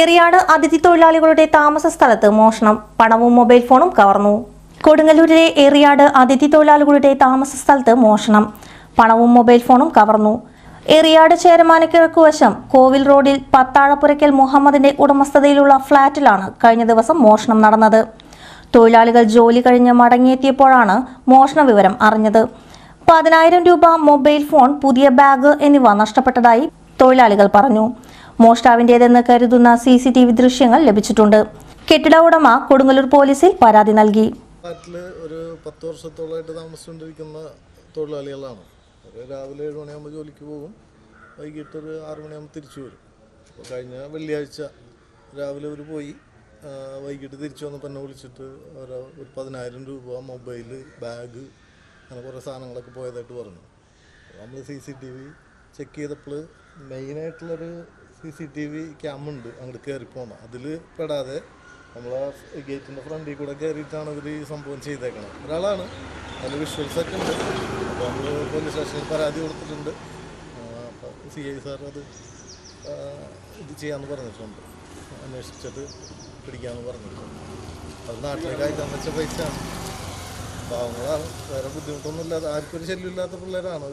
എറിയാട് അതിഥി തൊഴിലാളികളുടെ താമസ സ്ഥലത്ത് മോഷണം. പണവും മൊബൈൽ ഫോണും കവർന്നു. കൊടുങ്ങല്ലൂരിലെ എറിയാട് അതിഥി തൊഴിലാളികളുടെ താമസ സ്ഥലത്ത് മോഷണം. പണവും മൊബൈൽ ഫോണും കവർന്നു. എറിയാട് ചേരമാനക്കിഴക്ക് വശം കോവിൽ റോഡിൽ പത്താഴപ്പുരയ്ക്കൽ മുഹമ്മദിന്റെ ഉടമസ്ഥതയിലുള്ള ഫ്ളാറ്റിലാണ് കഴിഞ്ഞ ദിവസം മോഷണം നടന്നത്. തൊഴിലാളികൾ ജോലി കഴിഞ്ഞ് മടങ്ങിയെത്തിയപ്പോഴാണ് മോഷണ വിവരം അറിഞ്ഞത്. പതിനായിരം രൂപ മൊബൈൽ ഫോൺ പുതിയ ബാഗ് എന്നിവ നഷ്ടപ്പെട്ടതായി തൊഴിലാളികൾ പറഞ്ഞു. മോഷ്ടാവിന്റേതെന്ന് കരുതുന്ന സി സി ടി വി ദൃശ്യങ്ങൾ ലഭിച്ചിട്ടുണ്ട്. കെട്ടിട ഉടമ കൊടുങ്ങല്ലൂർ പോലീസിൽ പരാതി നൽകി. ഒരു പത്ത് വർഷത്തോളമായിട്ട് താമസിച്ചുകൊണ്ടിരിക്കുന്ന തൊഴിലാളികളാണ്. രാവിലെ ഏഴ് മണിയാകുമ്പോൾ ജോലിക്ക് പോകും. വൈകിട്ട് ഒരു ആറ് മണിയാകുമ്പോൾ തിരിച്ചു വരും. അപ്പോൾ കഴിഞ്ഞ വെള്ളിയാഴ്ച രാവിലെ അവർ പോയി. വൈകിട്ട് തിരിച്ചു വന്നപ്പോൾ എന്നെ വിളിച്ചിട്ട് ഒരു ഒരു പതിനായിരം രൂപ മൊബൈൽ ബാഗ് അങ്ങനെ കുറേ സാധനങ്ങളൊക്കെ പോയതായിട്ട് പറഞ്ഞു. നമ്മൾ C C T V check ചെയ്തപ്പോൾ മെയിനായിട്ടുള്ളൊരു സി സി ടി വി ക്യാമുണ്ട്. അങ്ങോട്ട് കയറി പോകണം അതിൽ പെടാതെ നമ്മൾ ആ ഗേറ്റിന്റെ ഫ്രണ്ടിൽ കൂടെ കയറിയിട്ടാണ് ഇവർ ഈ സംഭവം ചെയ്തേക്കണം ഒരാളാണ്. അതിൽ വിഷ്വൽസ് ഒക്കെ ഉണ്ട്. അപ്പോൾ നമ്മൾ പോലീസ് സ്റ്റേഷനിൽ പരാതി കൊടുത്തിട്ടുണ്ട്. അപ്പോൾ സി ഐ സാർ അത് ഇത് ചെയ്യാമെന്ന് പറഞ്ഞിട്ടുണ്ട്. അന്വേഷിച്ചത് പിടിക്കാമെന്ന് പറഞ്ഞിട്ടുണ്ട്. അത് നാട്ടിലേക്ക് അയക്കാൻ വെച്ച പൈസ പാവങ്ങളാണ്. വേറെ ബുദ്ധിമുട്ടൊന്നും ഇല്ലാതെ ആർക്കും ഒരു ശല്യമില്ലാത്ത പിള്ളേരാണ്